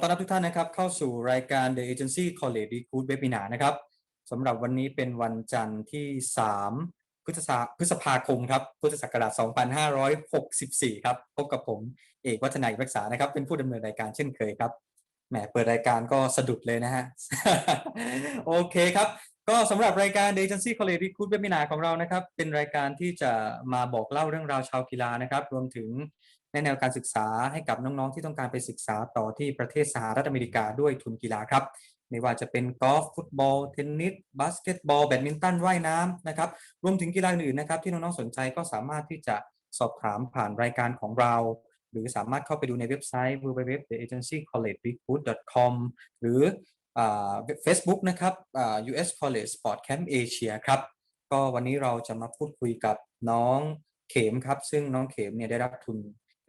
ต้อนรับทุกท่านนะครับ เข้าสู่รายการ The Agency College Recruit Webinar นะครับสำหรับวันนี้เป็นวันจันทร์ที่3พฤษภาพฤษภาคมครับ พุทธศักราช 2564 ครับ พบกับผมเอกวัฒนาอิรักษานะครับ เป็นผู้ดำเนินรายการเช่นเคยครับ แหมเปิดรายการก็สะดุดเลยนะฮะ โอเคครับ ก็สำหรับรายการ The Agency College Recruit Webinar ของเรานะครับ เป็นรายการที่จะมาบอกเล่าเรื่องราวชาวกีฬานะครับ รวมถึง แนะแนวการศึกษาให้กับน้องๆ ที่ต้องการไปศึกษาต่อที่ประเทศสหรัฐอเมริกาด้วยทุนกีฬาครับ ไม่ว่าจะเป็นกอล์ฟฟุตบอล เทนนิสบาสเกตบอล แบดมินตันว่ายน้ำนะครับรวมถึงกีฬาอื่นนะครับ ที่น้องๆสนใจก็สามารถที่จะสอบถามผ่านรายการของเรา หรือสามารถเข้าไปดูในเว็บไซต์ www.theagencycollegerecruit.com หรือเฟซบุ๊กนะครับ US College Sport Camp Asia ครับ ก็วันนี้เราจะมาพูดคุยกับน้องเข็มครับ ซึ่งน้องเข็มเนี่ยได้รับทุน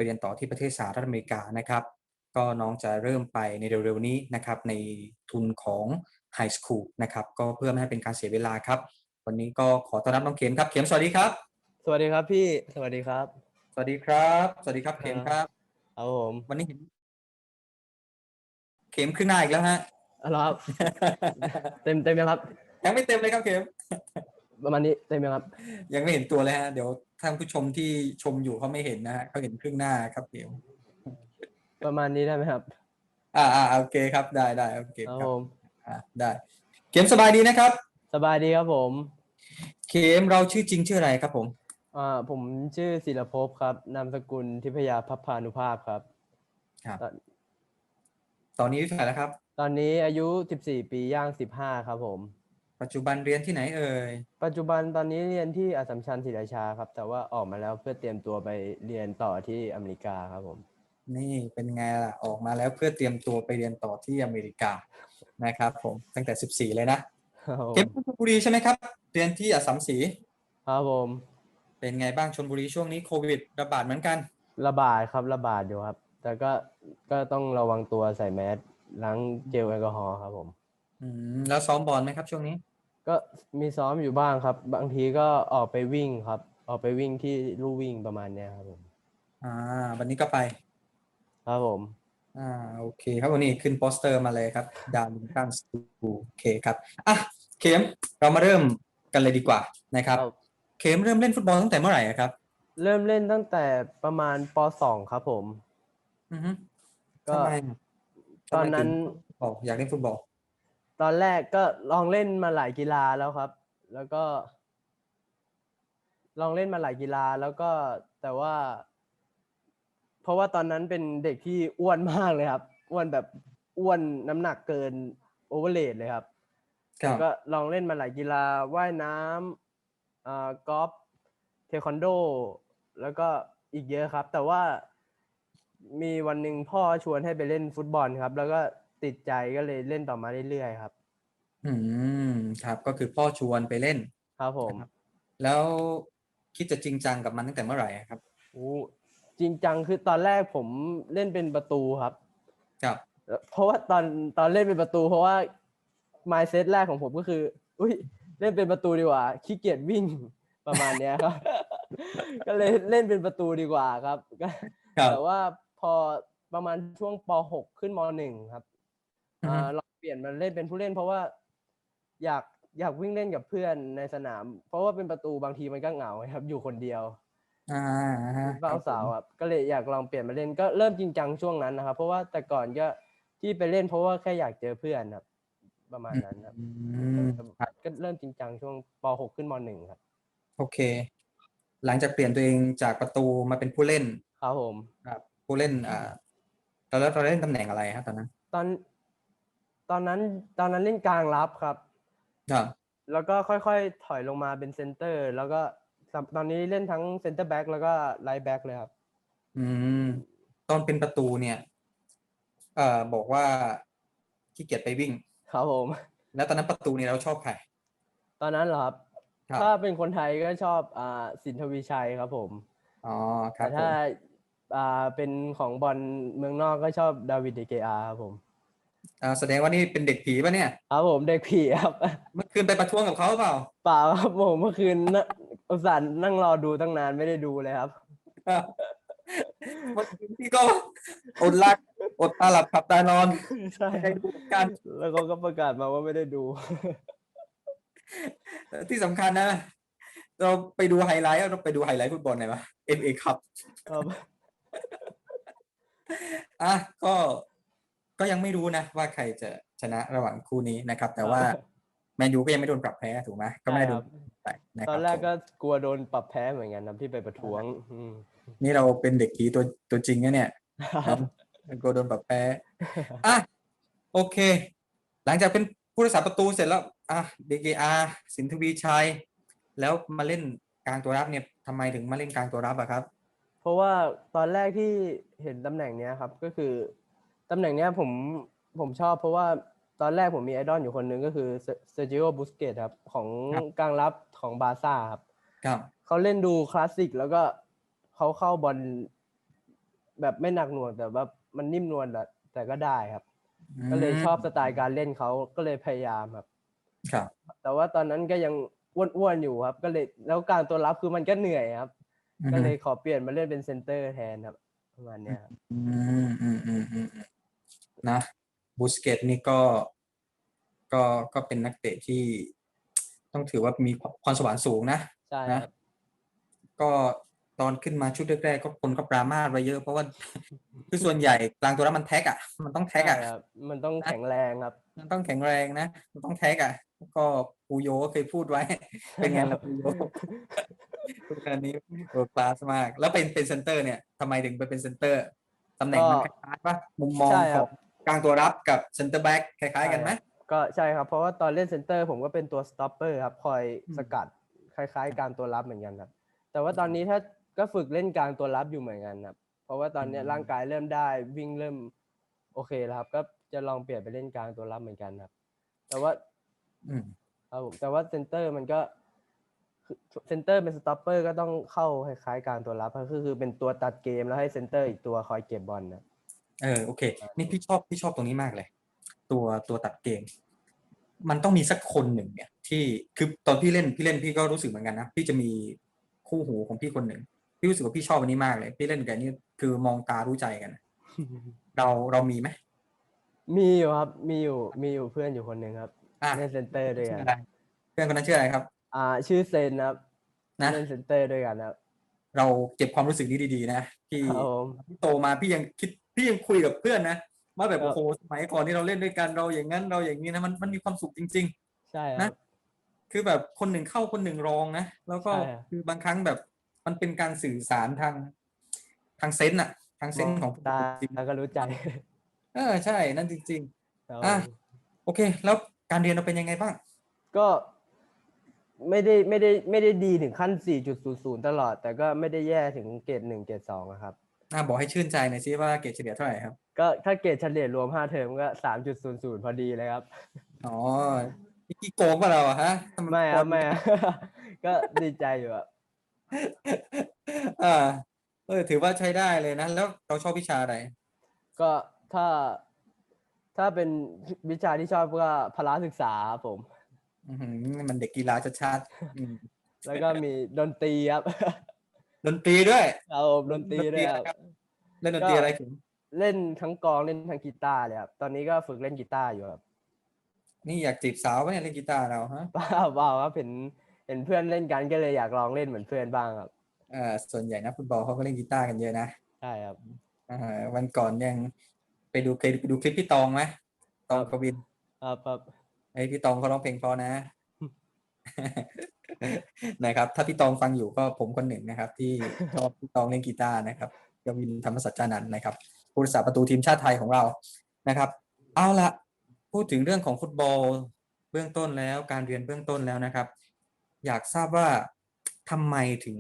เรียนต่อที่ประเทศสหรัฐอเมริกานะครับ ก็น้องจะเริ่มไปในเร็วๆนี้นะครับในทุนของไฮสคูลนะครับก็เพื่อไม่ให้เป็นการเสียเวลาครับ วันนี้ก็ขอต้อนรับน้องเข็มครับ เข็มสวัสดีครับ สวัสดีครับพี่สวัสดีครับ สวัสดีครับ สวัสดีครับเข็มครับครับผมวันนี้เห็นเข็มขึ้นหน้าอีกแล้วฮะอ๋อเหรอครับ เต็มเต็มยังครับ ยังไม่เต็มเลยครับเข็ม ประมาณนี้เต็มยังครับ ยังไม่เห็นตัวเลยฮะ เดี๋ยวท่านผู้ชมที่ชมอยู่เขาไม่เห็นนะฮะเขาเห็นครึ่งหน้าครับเข็มประมาณนี้ได้ไหมครับ อ่าอ่าโอเคครับได้ได้โอเคครับครับผมอ่าได้เข็มสบายดีนะครับ สบายดีครับผม เข็มเราชื่อจริงชื่ออะไรครับผมอ่าผมชื่อศิลภพครับ นามสกุลทิพยาพัพพานุภาพครับ ครับ ตอนตอนนี้อายุเท่าไหร่แล้วครับ ตอนนี้อายุ 14 ปีย่าง 15 ครับผม ปัจจุบันเรียนที่ไหนเอ่ย ปัจจุบันตอนนี้เรียนที่อัสสัมชัญศรีราชาครับ แต่ว่าออกมาแล้วเพื่อเตรียมตัวไปเรียนต่อที่อเมริกาครับผม นี่เป็นไงล่ะ ออกมาแล้วเพื่อเตรียมตัวไปเรียนต่อที่อเมริกานะครับผมตั้งแต่ 14 เลยนะครับผเข็มมชลบุรีใช่ไหมครับ เรียนที่อัสสัมศรีครับผม เป็นไงบ้างชลบุรีช่วงนี้โควิดระบาดเหมือนกัน ระบาดครับระบาดอยู่ครับ แต่ก็ก็ต้องระวังตัวใส่แมสล้างเจลแอลกอฮอล์ครับผม อืมแล้วซ้อมบอลไหมครับช่วงนี้ ก็มีซ้อมอยู่บ้างครับ บางทีก็ออกไปวิ่งครับ ออกไปวิ่งที่ลู่วิ่งประมาณเนี้ยครับผมอ่า วันนี้ก็ไป ครับผม อ่าโอเค ครับวันนี้ขึ้นโปสเตอร์มาเลยครับ ดาวินตันสตูโอเคครับอะเข็มเรามาเริ่มกันเลยดีกว่านะครับครับ เข็มเริ่มเล่นฟุตบอลตั้งแต่เมื่อไหร่อะครับเริ่มเล่นตั้งแต่ประมาณป .2 ครับผม อือฮึก็ทำไมอะตอนนั้น ทำไมถึงบอกอยากเล่นฟุตบอล ตอนแรกก็ลองเล่นมาหลายกีฬาแล้วครับ แล้วก็ ลองเล่นมาหลายกีฬาแล้วก็แต่ว่า เพราะว่าตอนนั้นเป็นเด็กที่อ้วนมากเลยครับ อ้วนแบบอ้วนน้ำหนักเกินโอเวอร์เลเลยครับครัแล้วบก็ลองเล่นมาหลายกีฬาว่ายน้ำอ่ากอล์ฟเทควันโด แล้วก็อีกเยอะครับ แต่ว่ามีวันหนึ่งพ่อชวนให้ไปเล่นฟุตบอลครับ แล้วก็ ติดใจก็เลยเล่นต่อมาเรื่อยๆครับ อืมครับ ก็คือพ่อชวนไปเล่น ครับผมนะครับ แล้วคิดจะจริงจังกับมันตั้งแต่เมื่อไหร่อะครับโอ้จริงจังคือตอนแรกผมเล่นเป็นประตูครับ ครับ เพราะว่าตอนตอนเล่นเป็นประตู เพราะว่า mindset แรกของผมก็คือ อุ้ยเล่นเป็นประตูดีกว่าขี้เกียจวิ่งประมาณเนี้ยครับ ก็เลยเล่นเป็นประตูดีกว่าครับก็ครับ แต่ว่าพอประมาณช่วงป .6 ขึ้นม .1 ครับ อือฮึ อ่าเราเปลี่ยนมาเล่นเป็นผู้เล่น เพราะว่าอยากอยากวิ่งเล่นกับเพื่อนในสนาม เพราะว่าเป็นประตูบางทีมันก็เหงาครับ อยู่คนเดียวอ่าฮะเบ้าสาวครับก็เลยอยากลองเปลี่ยนมาเล่นก็เริ่มจริงจังช่วงนั้นนะครับ เพราะว่าแต่ก่อนก็ที่ไปเล่น เพราะว่าแค่อยากเจอเพื่อนครับ ประมาณนั้นครับอืมครับก็เริ่มจริงจังช่วงป .6 ขึ้นม .1 ครับโอเค หลังจากเปลี่ยนตัวเองจากประตูมาเป็นผู้เล่น ครับผม ครับผู้เล่นอ่าตอนแล้วเราเล่นตำแหน่งอะไรครับตอนนั้นตอน ตอนนั้นตอนนั้นเล่นกลางรับครับ ครับ แล้วก็ค่อยๆ ถอยลงมาเป็นเซนเตอร์ แล้วก็ตอนนี้เล่นทั้งเซนเตอร์แบ็กแล้วก็ไลท์แบ็กเลยครับ อืม ตอนเป็นประตูเนี่ย เอ่อบอกว่าขี้เกียจไปวิ่ง ครับผม แล้วตอนนั้นประตูเนี่ยเราชอบใคร ตอนนั้นเหรอครับครับถ้าเป็นคนไทยก็ชอบอ่าสินทวีชัยครับผม อ๋อ ครัแต่บผมถ้าอ่าเป็นของบอลเมืองนอกก็ชอบดาวิดเดเกอาครับผม อ่าแสดงว่านี่เป็นเด็กผีป่ะเนี่ย ครับผมเด็กผีครับ เมื่อคืนไปประท้วงกับเขาเปล่าเปล่าครับผมเมื่อคืนน่ะอุตส่าห์นั่งรอดูตั้งนานไม่ได้ดูเลยครับวันนี้พี่ก็อดรักอดตาหลับขับตานอนใช่ไม่ได้ดูกันแล้วเขาก็ประกาศมาว่าไม่ได้ดู ที่สำคัญนะ เราไปดูไฮไลท์เราไปดูไฮไลท์ฟุตบอลไหนวะ FA ครับ ครับ อะก็ ก็ยังไม่รู้นะว่าใครจะชนะระหว่างคู่นี้นะครับ แต่ว่าแมนยูก็ยังไม่โดนปรับแพ้ถูกไหมก็ไม่ได้โดนแตะนะคตรัอบนแรกผมก็กลัวโดนปรับแพ้เหมือนกันนะที่ไปประท้วงอืมนี่เราเป็นเด็กผีตัวตัวจริงนะเนี่ยกลัวโดนปรับแพ้อะโอเค หลังจากเป็นผู้รักษาประตูเสร็จแล้วอะ DKR สินทวีชัย แล้วมาเล่นกลางตัวรับเนี่ยทำไมถึงมาเล่นกลางตัวรับอะครับ เพราะว่าตอนแรกที่เห็นตำแหน่งเนี้ยครับ ก็คือ ตำแหน่งเนี้ยผมผมชอบเพราะว่าตอนแรกผมมีไอดอลอยู่คนหนึ่งก็คือเซอร์จิโอบุสเกตครับ ของครับกลางรับของบาร์ซ่าครับครับเขาเล่นดูคลาสสิกแล้วก็เขาเข้าบอลแบบไม่หนักหน่วงแต่ว่ามันนิ่มนวลแต่แต่ก็ได้ครับ ก็เลยชอบสไตล์การเล่นเขาก็เลยพยายามครับ ครับ แต่ว่าตอนนั้นก็ยังอ้วนๆอยู่ครับ ก็เลยแล้วการตัวรับคือมันก็เหนื่อยครับ ก็เลยขอเปลี่ยนมาเล่นเป็นเซนเตอร์แทนครับประมาณเนี้ยครับอืมอืมอืมอืมอืม นะบูสเกตนี่ก็ก็ก็เป็นนักเตะที่ต้องถือว่ามีพรสวรรค์สูงนะใช่นะครับก็ตอนขึ้นมาชุดแรกๆก็คนก็ปรามาสไว้เยอะ เพราะว่าคือส่วนใหญ่กลางตัวรับมันแท็กอะ มันต้องแท็กอะใช่ครับมันต้องแข็งแรงครับ มันต้องแข็งแรงนะมันต้องแท็กอะ ก็ปูโยก็เคยพูดไว้ เป็นไงล่ะปูโยพูดอันนี้เวิร์คลาสมาก แล้วเป็นเป็นเซนเตอร์เนี่ยทำไมถึงไปเป็นเซนเตอร์ตำแหน่งมันคก็ล้ายๆปะมุมมองใช่ขครัอบง กลางตัวรับกับเซนเตอร์แบ็กคล้ายๆกันไหมก็ใช่ครับ เพราะว่าตอนเล่นเซนเตอร์ผมก็เป็นตัวสต็อปเปอร์ครับ คอยอืมสกัดคล้ายๆ การตัวรับเหมือนกันครับ แต่ว่าตอนนี้ถ้าก็ฝึกเล่นกลางตัวรับอยู่เหมือนกันครับ เพราะว่าตอนเนี้ยร่างกายเริ่มได้วิ่งเริ่มโอเคแล้วครับ ก็จะลองเปลี่ยนไปเล่นกลางตัวรับเหมือนกันครับ แต่ว่าอืมครับผมแต่ว่าเซนเตอร์มันก็เซนเตอร์เป็นสต็อปเปอร์ก็ต้องเข้าคล้ายๆกลางตัวรับก็คือคือเป็นตัวตัดเกมแล้วให้เซนเตอร์อีกตัวคอยเก็บบอลนะ เออโอเค นี่พี่ชอบพี่ชอบตรงนี้มากเลย ตัวตัวตัดเกมมันต้องมีสักคนหนึ่งเนี่ย ที่คือตอนพี่เล่นพี่เล่นพี่ก็รู้สึกเหมือนกันนะพี่จะมีคู่หูของพี่คนหนึ่งพี่รู้สึกว่าพี่ชอบอันนี้มากเลย พี่เล่นกับอันนี่คือมองตารู้ใจกัน เราเรามีไหมมีอยู่ครับ มีอยู่มีอยู่เพื่อนอยู่คนหนึ่งครับอะเล่นเซนเตอร์ด้วยชื่กัอนอะไรเพื่อนคนนั้นชื่ออะไรครับ อ่า ชื่อเซนครับนะเล่นเซนเตอร์ด้วยกันครับ เราเก็บความรู้สึกนี้ดีๆนะพี่ครับผมพี่โตมาพี่ยังคิด พี่ยังคุยกับเพื่อนนะว่าแบบครับโอ้โหสมัยก่อนที่เราเล่นด้วยกันเราอย่างนั้นเราอย่างนี้นะมันมันมีความสุขจริง ๆ ใช่คนะรับคือแบบคนหนึ่งเข้าคนหนึ่งรองนะแล้วก็ใช่ครับคือบางครั้งแบบมันเป็นการสื่อสารทางทางเซนส์อะทางเซนส์ของตาจริงแล้วก็รู้ใจเออใช่นั่นจริงครับอะผมๆโอเค แล้วการเรียนเราเป็นยังไงบ้าง ก็ไม่ได้ไม่ได้ไม่ได้ดีถึงขั้น 4.00 ตลอด แต่ก็ไม่ได้แย่ถึงเกรดหนึ่งเกรดสองอะครับ น่าบอกให้ชื่นใจหน่อยซิว่าเกรดเฉลี่ยเท่าไหร่ครับ ก็ถ้าเกรดเฉลี่ยรวม5เทอมก็3.00พอดีเลยครับ อ๋อนี่กี่โกงป่ะเราอะฮะทำไม่ครับนไม่ครับก็ดีใจอยู่อะอ่าเออถือว่าใช้ได้เลยนะ แล้วเราชอบวิชาอะไร ก็ถ้าถ้าเป็นวิชาที่ชอบก็พละศึกษาครับผมอือหือมันเด็กกีฬาชัดๆอืมแล้วก็มีดนตรีครับ ดนตรีด้วยเอาผมดนตรีด้วยคดนตรีอะไรครัรับบเล่นดนตรีอะไรถึงเล่นทั้งกลองเล่นทั้งกีตาร์เลยครับตอนนี้ก็ฝึกเล่นกีตาร์อยู่ครับนี่อยากจีบสาวปะเนี่ยเล่นกีตาร์เราฮะเปล่าเปล่าครับเห็นเห็นเพื่อนเล่นกันก็เลยอยากลองเล่นเหมือนเพื่อนบ้างครับเอ่อส่วนใหญ่นักฟุตบอลเขาก็เล่นกีตาร์กันเยอะนะใช่ครับอ่าวันก่อนยังไปดูเคยไปดูคลิปพี่ตองไหมตองกวินครับครับไอ้ยพี่ตองเขาร้องเพลงเพอนะ นะครับ ถ้าพี่ตองฟังอยู่ก็ผมคนหนึ่งนะครับ ที่ชอบพี่ตองเล่นกีตาร์นะครับกวินธรรมสัจจานันท์นะครับผู้รักษาประตูทีมชาติไทยของเรานะครับ เอาละพูดถึงเรื่องของฟุตบอลเบื้องต้นแล้วการเรียนเบื้องต้นแล้วนะครับ อยากทราบว่าทำไมถึง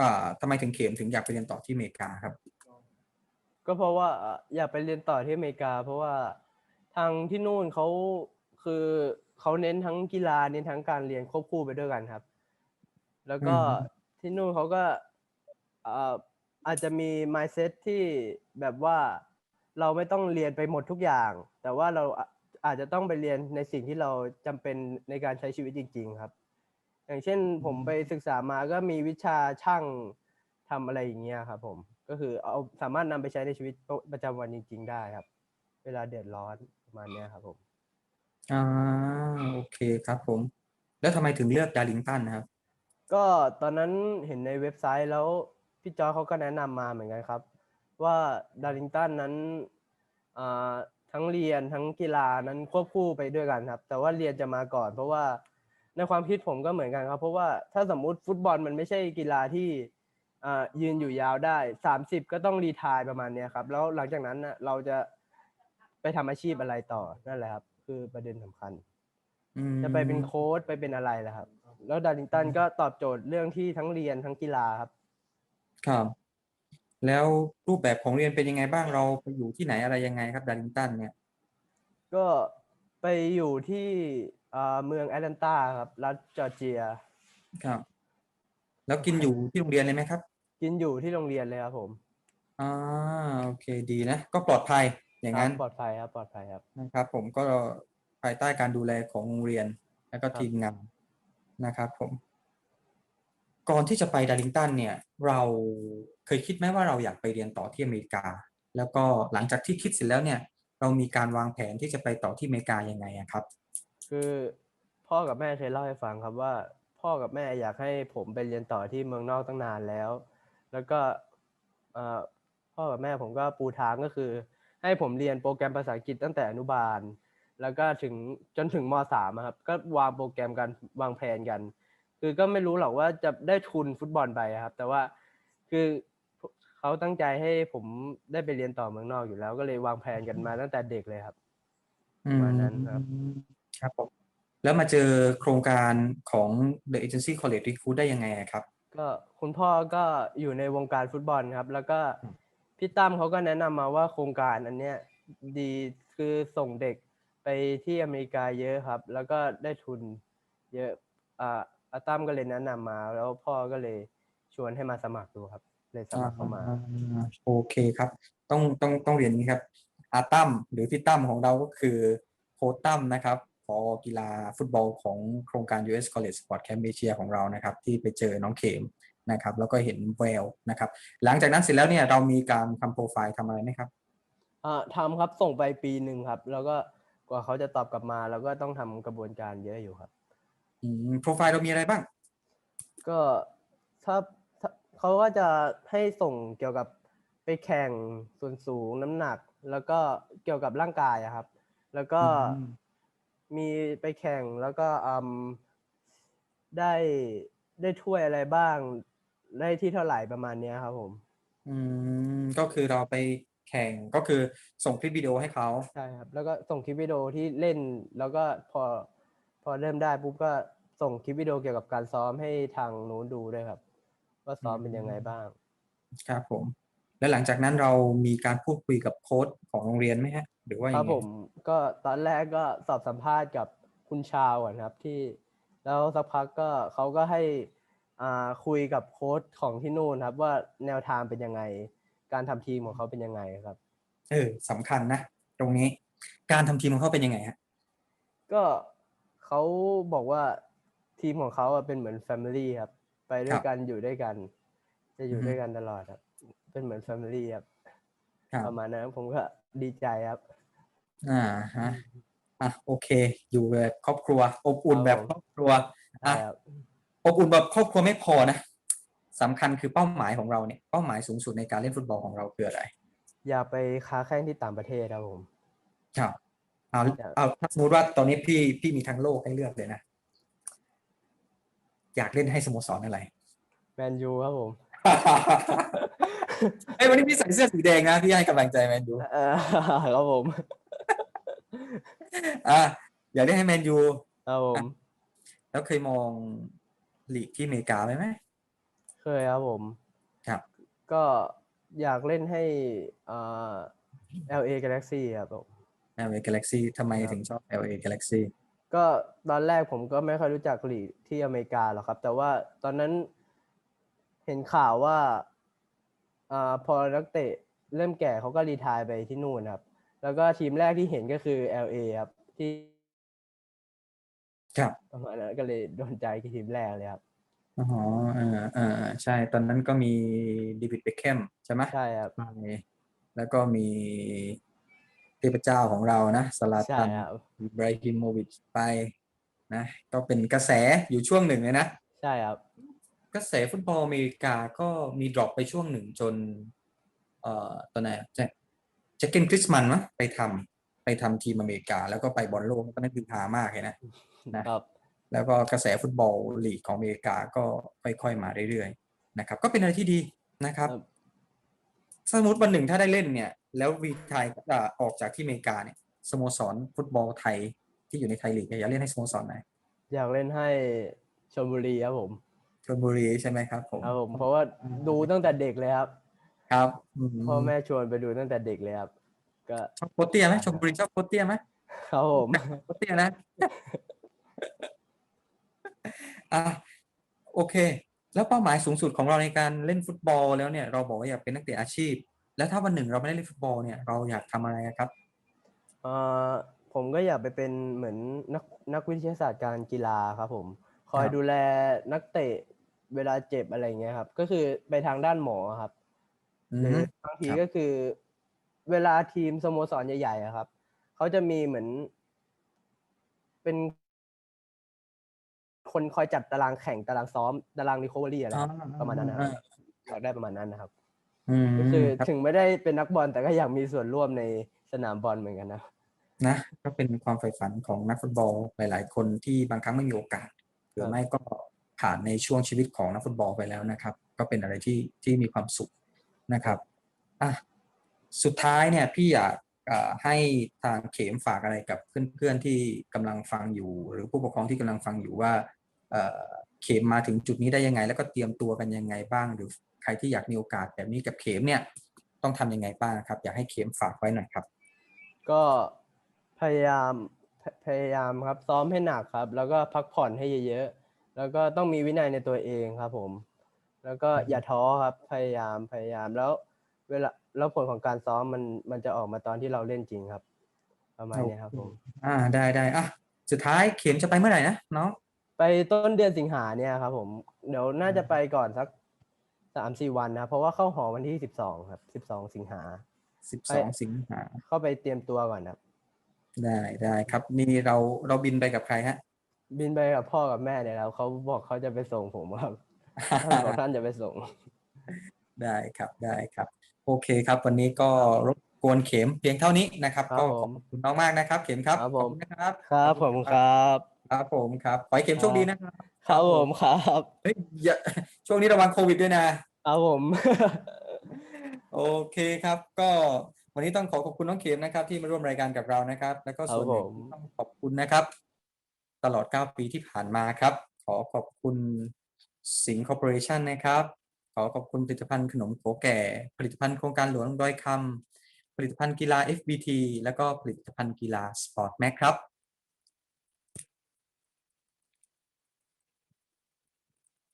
อ่าทำไมถึงเข็มถึงอยากไปเรียนต่อที่อเมริกาครับ ก็เพราะว่าเอ่ออยากไปเรียนต่อที่อเมริกา เพราะว่าทางที่นู่นเขาคือ เขาเน้นทั้งกีฬาเน้นทั้งการเรียนควบคู่ไปด้วยกันครับ แล้วก็อือฮึที่นู่นเขาก็เอ่ออาจจะมี mindset ที่แบบว่าเราไม่ต้องเรียนไปหมดทุกอย่าง แต่ว่าเราอาอาจจะต้องไปเรียนในสิ่งที่เราจำเป็นในการใช้ชีวิตจริง ๆ ครับ อย่างเช่นผมไปศึกษามาก็มีวิชาช่างทำอะไรอย่างเงี้ยครับ ผมก็คือเอาสามารถนำไปใช้ในชีวิตประจำวันจริง ๆ ได้ครับ เวลาเดือดร้อนประมาณเนี้ยครับผม อ่าโอเคครับผม แล้วทำไมถึงเลือกดาริงตันนะครับ ก็ตอนนั้นเห็นในเว็บไซต์แล้วพี่จอยเขาก็แนะนำมาเหมือนกันครับ ว่าดาริงตันนั้นอ่าทั้งเรียนทั้งกีฬานั้นควบคู่ไปด้วยกันครับ แต่ว่าเรียนจะมาก่อน เพราะว่าในความคิดผมก็เหมือนกันครับ เพราะว่าถ้าสมมุติฟุตบอลมันไม่ใช่กีฬาที่อ่ายืนอยู่ยาวได้สามสิบก็ต้องรีทายประมาณเนี้ยครับ แล้วหลังจากนั้นนะเราจะ ไปทำอาชีพอะไรต่อนั่นแหละครับ คือประเด็นสำคัญ อืมจะไปเป็นโค้ชไปเป็นอะไรล่ะครับ แล้วดาริงตันก็ตอบโจทย์เรื่องที่ทั้งเรียนทั้งกีฬาครับ ครับ แล้วรูปแบบของเรียนเป็นยังไงบ้างเราไปอยู่ที่ไหนอะไรยังไงครับดาริงตันเนี่ย ก็ไปอยู่ที่อ่าเมืองแอตแลนตาครับรัฐจอร์เจีย ครับ แล้วกินอยู่ที่โรงเรียนเลยไหมครับกินอยู่ที่โรงเรียนเลยครับผม อ่าโอเคดีนะ ก็ปลอดภัย อย่างนั้นครับปลอดภัยครับปลอดภัยครับนะครับ ผมก็ภายใต้การดูแลของโรงเรียน แล้วก็ครับทีมงานนะครับผม ก่อนที่จะไปดาริงตันเนี่ย เราเคยคิดไหมว่าเราอยากไปเรียนต่อที่อเมริกา แล้วก็หลังจากที่คิดเสร็จแล้วเนี่ย เรามีการวางแผนที่จะไปต่อที่อเมริกายังไงอะครับ คือพ่อกับแม่เคยเล่าให้ฟังครับว่า พ่อกับแม่อยากให้ผมไปเรียนต่อที่เมืองนอกตั้งนานแล้ว แล้วก็เอ่อพ่อกับแม่ผมก็ปูทางก็คือ ให้ผมเรียนโปรแกรมภาษาอังกฤษตั้งแต่อนุบาล แล้วก็ถึงจนถึงมสามอะครับ ก็วางโปรแกรมกันวางแผนกัน คือก็ไม่รู้หรอกว่าจะได้ทุนฟุตบอลไปอะครับ แต่ว่าคือเขาตั้งใจให้ผมได้ไปเรียนต่อเมืองนอกอยู่แล้ว ก็เลยวางแผนกันมาตั้งแต่เด็กเลยครับประมาณนั้นครับอืมครับผมแล้วมาเจอโครงการของ The Agency College Recruit ได้ยังไงอะครับ ก็คุณพ่อก็อยู่ในวงการฟุตบอลครับ แล้วก็อืม พี่ตั้มเขาก็แนะนำมาว่าโครงการอันเนี้ยดีคือส่งเด็กไปที่อเมริกาเยอะครับ แล้วก็ได้ทุนเยอะอ่าอาตั้มก็เลยแนะนำมา แล้วพ่อก็เลยชวนให้มาสมัครดูครับ เลยสมัครเข้ามา อ่าโอเคครับ ต้องต้องต้องเรียนอย่างนี้ครับอาตั้มหรือพี่ตั้มของเราก็คือโค้ชตั้มนะครับพอกีฬาฟุตบอลของโครงการ US College Sport Camp Asia ของเรานะครับ ที่ไปเจอน้องเขม นะครับ แล้วก็เห็นแววนะครับ หลังจากนั้นเสร็จแล้วเนี่ยเรามีการทำโปรไฟล์ทำอะไรไหมครับอ่าทำครับส่งไปปีหนึ่งครับ แล้วก็กว่าเขาจะตอบกลับมาแล้วก็ต้องทำกระบวนการเยอะอยู่ครับ อืมโปรไฟล์เรามีอะไรบ้าง ก็ถ้าถ้าเขาก็จะให้ส่งเกี่ยวกับไปแข่งส่วนสูงน้ำหนัก แล้วก็เกี่ยวกับร่างกายอะครับ แล้วก็อืม มีไปแข่งแล้วก็อืมได้ได้ถ้วยอะไรบ้าง ได้ที่เท่าไหร่ประมาณเนี้ยครับผม อืมก็คือเราไปแข่งก็คือส่งคลิปวิดีโอให้เขา ใช่ครับ แล้วก็ส่งคลิปวิดีโอที่เล่น แล้วก็พอพอเริ่มได้ปุ๊บก็ส่งคลิปวิดีโอเกี่ยวกับการซ้อมให้ทางนู้นดูด้วยครับ ว่าซ้อมเป็นยังไงบ้าง ครับผม แล้วหลังจากนั้นเรามีการพูดคุยกับโค้ชของโรงเรียนไหมฮะ หรือว่าคยัรับงไงผมก็ตอนแรกก็สอบสัมภาษณ์กับคุณชาวก่อนครับที่ แล้วสักพักก็เขาก็ให้อ่า คุยกับโค้ชของที่นู่นครับ ว่าแนวทางเป็นยังไง การทำทีมของเขาเป็นยังไงครับ เออสำคัญนะ ตรงนี้ การทำทีมของเขาเป็นยังไงฮะก็เขาบอกว่าทีมของเขาอะเป็นเหมือนแฟมิลี่ครับ ไปด้วครัยบกันอยู่ด้วยกัน จะอยู่อือฮึด้วยกันตลอดครับ เป็นเหมือนแฟมิลี่ครับครับประมาณนั้นผมก็ดีใจครับ อ่าฮะอะโอเค อยู่แบบครอบครัว อบอุ่นครับแบบผมครอบครัวใช่อะครับ อบอุ่นแบบครอบครัวไม่พอนะสำคัญคือเป้าหมายของเราเนี่ยเป้าหมายสูงสุดในการเล่นฟุตบอลของเราคืออะไร อยากไปค้าแข่งที่ต่างประเทศครับผมครับเอาอยากเอาถ้าสมมติว่าตอนนี้พี่พี่มีทั้งโลกให้เลือกเลยนะอยากเล่นให้สโมสรอะไรแมนยูครับผมไอ้ยวันนี้พี่ใส่เสื้อสีแดงนะพี่ให้กำลังใจแมนยูเออครับผมอะอยากได้ให้แมนยูครับผมแล้วเคยมอง ลีกที่อเมริกาไหมไหมเคยครับผม ครับ ก็อยากเล่นให้อ่า LA Galaxy ครับผม LA Galaxy ทำไมครับถึงชอบ LA Galaxy ก็ตอนแรกผมก็ไม่ค่อยรู้จักลีกที่อเมริกาหรอกครับ แต่ว่าตอนนั้นเห็นข่าวว่าอ่าพอนักเตะเริ่มแก่เขาก็รีไทายไปที่นู่นครับ แล้วก็ทีมแรกที่เห็นก็คือ LA ครับที่ ครับประมาณนั้นก็เลยโดนใจที่ทีมแรกเลยครับอ๋อเออเออใช่ ตอนนั้นก็มีเดวิดเบคแคมใช่ไหมใช่ครับไปแล้วก็มีเทพเจ้าของเรานะสลาใช่ตันครับอิบราฮิโมวิชไปนะก็เป็นกระแสอยู่ช่วงหนึ่งเลยนะ ใช่ครับ กระแสฟุตบอลอเมริกาก็มีดรอปไปช่วงหนึ่งจน เอ่อตอนไหนอะแจ็คแจ็คเกนคริสมันมะไปทำไปทำทีมอเมริกา แล้วก็ไปบอลโลกตอนนั้นคือฮามากเลยนะ ครับแล้วก็กระแสฟุตบอลลีกของอเมริกาก็ค่อยๆมาเรื่อยๆนะครับ ก็เป็นอะไรที่ดีนะครับครับสมมติวันหนึ่งถ้าได้เล่นเนี่ย แล้ววีไทยอ่าออกจากที่อเมริกาเนี่ยสโมสรฟุตบอลไทยที่อยู่ในไทยลีกเนี่ยอยากเล่นให้สโมสรไหนอยากเล่นให้ชลบุรีครับผมชลบุรีใช่ไหมครับผมครับผมเพราะว่าดูตั้งแต่เด็กเลยครับ ครับอืมพ่อแม่ชวนไปดูตั้งแต่เด็กเลยครับ ก็ชอบโคตเตียไหมชลบุรีชอบโคตเตียไหมครับผมโคตเตียนะ อะโอเค แล้วเป้าหมายสูงสุดของเราในการเล่นฟุตบอลแล้วเนี่ยเราบอกว่าอยากเป็นนักเตะอาชีพ แล้วถ้าวันหนึ่งเราไม่ได้เล่นฟุตบอลเนี่ยเราอยากทำอะไรครับเอ่อผมก็อยากไปเป็นเหมือนนักนักวิทยาศาสตร์การกีฬาครับผมคอยครับดูแลนักเตะเวลาเจ็บอะไรเงี้ยครับ ก็คือไปทางด้านหมอครับอืหรือมบางทีครับก็คือเวลาทีมสโมสรใหญ่ๆอะครับเขาจะมีเหมือน เป็น คนคอยจัดตารางแข่งตารางซ้อมตารางรีคอเวอรี่อะไรครับประมาณนั้นนะครับอยากได้ประมาณนั้นนะครับอืมก็คือครับถึงไม่ได้เป็นนักบอลแต่ก็อยากมีส่วนร่วมในสนามบอลเหมือนกันนะนะก็เป็นความใฝ่ฝันของนักฟุตบอลหลาย ๆ คนที่บางครั้งไม่มีโอกาสหรือไม่ก็ผ่านในช่วงชีวิตของนักฟุตบอลไปแล้วนะครับ ก็เป็นอะไรที่ที่มีความสุขนะครับอะสุดท้ายเนี่ยพี่อยากเอ่อให้ทางเข็มฝากอะไรกับเพื่อนๆที่กำลังฟังอยู่ หรือผู้ปกครองที่กำลังฟังอยู่ว่า เอ่อเข็มมาถึงจุดนี้ได้ยังไง แล้วก็เตรียมตัวกันยังไงบ้าง หรือใครที่อยากมีโอกาสแบบนี้กับเข็มเนี่ยต้องทำยังไงบ้างครับ อยากให้เข็มฝากไว้หน่อยครับ ก็พยายามพพยายามครับซ้อมให้หนักครับ แล้วก็พักผ่อนให้เยอะๆแล้วก็ต้องมีวินัยในตัวเองครับ ผม แล้วก็อย่าท้อครับ พยายามพยายามแล้ว เวลาแล้วผลของการซ้อมมันมันจะออกมาตอนที่เราเล่นจริงครับ ประมาณนี้ครับผม อ่าได้ได้อะสุดท้ายเข็มจะไปเมื่อไหร่นะน้อง ไปต้นเดือนสิงหาเนี่ยครับผมเดี๋ยวน่าจะไปก่อนสักสามสี่วันนะ เพราะว่าเข้าหอวันที่สิบสองครับสิบสองสิงหาสิบไปสองสิงหาเข้าไปเตรียมตัวก่อนครับได้ได้ครับนี่เราเราบินไปกับใครฮะ บินไปกับพ่อกับแม่เนี่ยแล้วเขาบอกเขาจะไปส่งผมครับท่านบอกท่านจะไปส่ง ได้ครับได้ครับ โอเคครับ วันนี้ก็รบกวนเข็มเพียงเท่านี้นะครับครับก็ผขอบมคุณน้องมากนะครับ เข็มครับครับขผอบมคุณนะครับ ครับผมครับ ครับผมครับขอให้เข็มโชคดีนะครับครับผมครับเฮ้ยอย่าช่วงนี้ระวังโควิดด้วยนะครับผม โอเคครับ ก็วันนี้ต้องขอขอบคุณน้องเข็มนะครับ ที่มาร่วมรายการกับเรานะครับ แล้วก็ส่วนหนึ่งครับผมที่ต้องขอบคุณนะครับ ตลอด 9 ปีที่ผ่านมาครับ ขอขอบคุณสิงห์คอร์ปอเรชันนะครับ ขอขอบคุณผลิตภัณฑ์ขนมโขแก่ ผลิตภัณฑ์โครงการหลวงดอยคำผลิตภัณฑ์กีฬา FBT แล้วก็ผลิตภัณฑ์กีฬาสปอร์ตแม็กครับ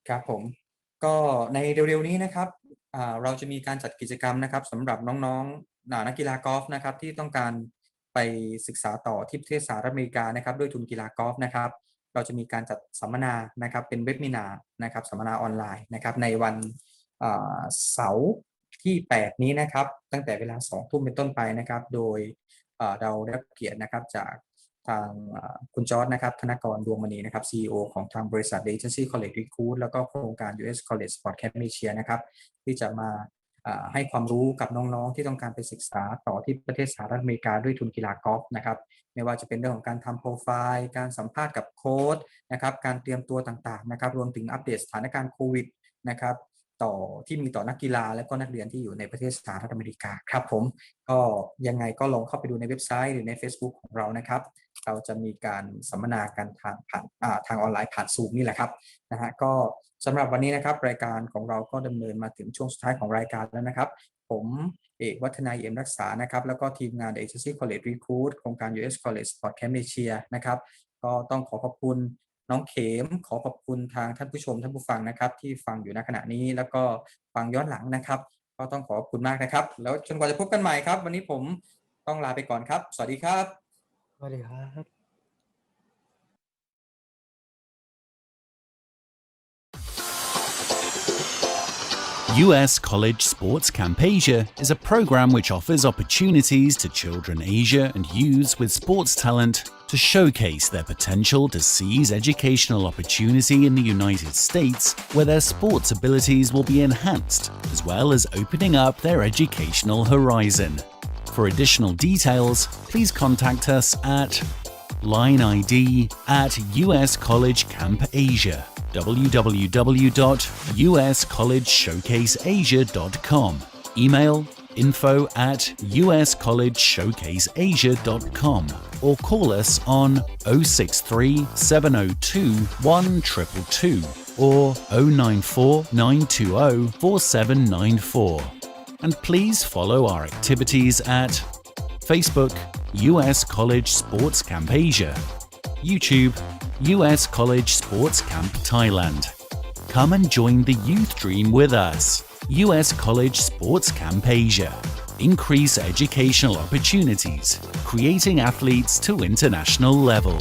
ครับผมก็ในเร็วๆนี้นะครับเราจะมีการจัดกิจกรรมนะครับสำหรับน้องๆนักกีฬากอล์ฟนะครับที่ต้องการไปศึกษาต่อที่ประเทศสหรัฐอเมริกานะครับด้วยทุนกีฬากอล์ฟนะครับ เราจะมีการจัดสัมมนานะครับเป็นเว็บมินานะครับสัมมนาออนไลน์นะครับในวันเสาร์ที่ 8 นี้นะครับ ตั้งแต่เวลา 2 ทุ่มเป็นต้นไปนะครับ โดยเราได้เกียรตินะครับจาก ทางคุณจอร์ดนะครับธนกรดวงมณีนะครับ CEO ของทางบริษัท Agency College Recruit แล้วก็โครงการ US College Sport Camp Asia นะครับ ที่จะมาอ่าให้ความรู้กับน้องๆ ที่ต้องการไปศึกษาต่อที่ประเทศสหรัฐอเมริกาด้วยทุนกีฬากอล์ฟนะครับ ไม่ว่าจะเป็นเรื่องของการทำโปรไฟล์ การสัมภาษณ์กับโค้ชนะครับ การเตรียมตัวต่างๆ นะครับ รวมถึงอัปเดตสถานการณ์โควิดนะครับ ต่อที่มีต่อนักกีฬาและก็นักเรียนที่อยู่ในประเทศสหรัฐอเมริกาครับผมก็ยังไงก็ลองเข้าไปดูในเว็บไซต์หรือใน Facebook ของเรานะครับ เราจะมีการสัมมนากันทางผ่านาทางออนไลน์ผ่านซูมนี่แหละครับนะฮะก็สำหรับวันนี้นะครับรายการของเราก็ดำเนินมาถึงช่วงสุดท้ายของรายการแล้วนะครับ ผมเอกวัฒนายเอี่ยมรักษานะครับ แล้วก็ทีมงาน Agency College Recruit โครงการ US College Sport Camp Asia นะครับก็ต้องขอขอบคุณ น้องเขมขอขอบคุณทางท่านผู้ชมท่านผู้ฟังนะครับ ที่ฟังอยู่ณขณะนี้แล้วก็ฟังย้อนหลังนะครับ ก็ต้องขอขอบคุณมากนะครับ แล้วจนกว่าจะพบกันใหม่ครับ วันนี้ผมต้องลาไปก่อนครับ สวัสดีครับ สวัสดีครับ US College Sports Camp Asia is a program which offers opportunities to children Asia and youths with sports talent to showcase their potential to seize educational opportunity in the United States where their sports abilities will be enhanced as well as opening up their educational horizon. For additional details, please contact us at line ID at US College Camp Asia, www.uscollegeshowcaseasia.com, email info at uscollegeshowcaseasia.com, or call us on 063 702 1222 or 094 920 4794. And please follow our activities at Facebook, US College Sports Camp Asia, YouTube, US College Sports Camp Thailand. Come and join the youth dream with us. US College Sports Camp Asia. Increase educational opportunities, creating athletes to international level.